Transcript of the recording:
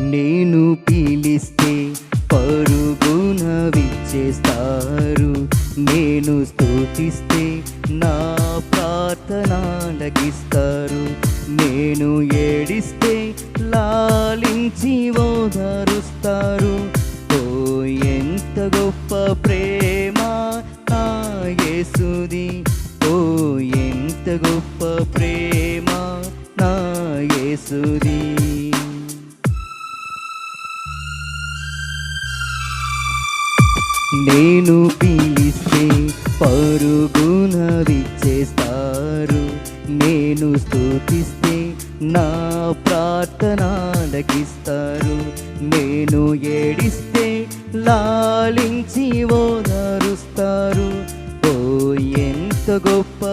నేను పిలిస్తే పరుగున విచ్చేస్తారు. నేను స్తుతిస్తే నా ప్రార్థన లగిస్తారు నేను ఏడిస్తే లాలించి ఓదారుస్తారు. ఓ ఎంత గొప్ప ప్రేమ నా యేసుది. ఓ ఎంత గొప్ప ప్రేమ నా యేసుది. నేను పిలిస్తే పరుగున విచ్చేస్తారు. నేను స్థుతిస్తే నా ప్రార్థన లగిస్తారు నేను ఏడిస్తే లాలించి ఓదారుస్తారు. ఓ ఎంత గొప్ప